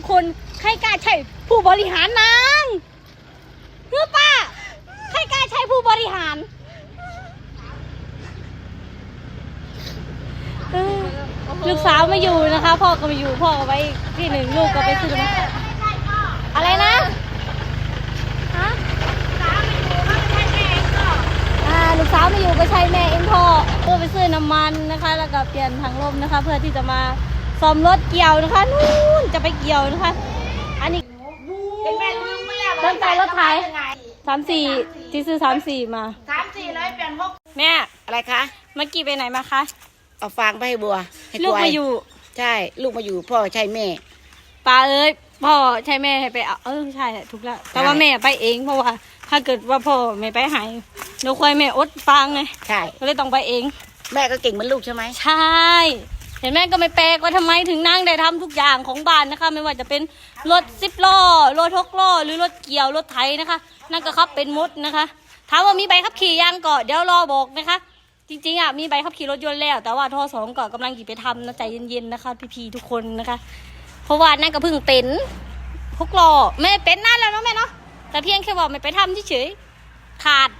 กคน ใครกล้าใช่ผู้บริหารนางเฮ้อป้า ใครกล้าใช่ผู้บริหารลูกสาวไม่อยู่นะคะ พ่อก็ไม่อยู่พ่อก็ไปที่หนึ่งลูกก็ไปซื้อมาอะไรนะฮะลูกสาวไม่อยู่ก็ใช่แม่เองพ่อเพื่อไปซื้อน้ำมันนะคะ แล้วก็เปลี่ยนถังลมนะคะ เพื่อที่จะมา ซ่อมรถเกี่ยวนะคะนู่นจะไปเกี่ยวนะคะ อันนี้เป็นแม่ลืมไปแล้วเริ่มใจรถไถยังไงสามสี่ที่ซื้อสามสี่มาสามสี่เลยเปลี่ยนพวกแม่อะไรคะเมื่อกี้ไปไหนมาคะเอาฟางไปให้บัวให้ลูกวมาอยู่ ใช่ลูกมาอยู่พ่อใช่แม่ป้าเอ้ยพ่อใช่แม่ให้ไปเอาเออใช่แหละถูกแล้วแต่ว่าใช่แม่ไปเองเพราะว่า ถ้าเกิดว่าพ่อไม่ไปหายหนูควายแม่อดฟังไงใช่ก็เลยต้องไปเอง แม่ก็เก่งเหมือนลูกใช่ไหมใช่ เห็นแม่ก็ไม่แปลกว่าทำไมถึงนั่งได้ทำทุกอย่างของบ้านนะคะ ไม่ว่าจะเป็นรถสิบล้อรถหกล้อหรือรถเกี่ยวรถไถนะคะ นั่นก็ขับเป็นมดนะคะถามว่ามีใบขับขี่ยังก็เดี๋ยวรอบอกนะคะ จริงๆอะมีใบขับขี่รถยนต์แล้ว แต่ว่าทอสองก็กำลังหยิบไปทำนะใจเย็นๆนะคะ พี่ๆทุกคนนะคะ เพราะว่านั่นก็เพิ่งเป็นหกล้อไม่เป็นนั่นแล้วเนาะแม่เนาะแต่เพียงแค่ว่าไม่ไปทำเฉยๆขาด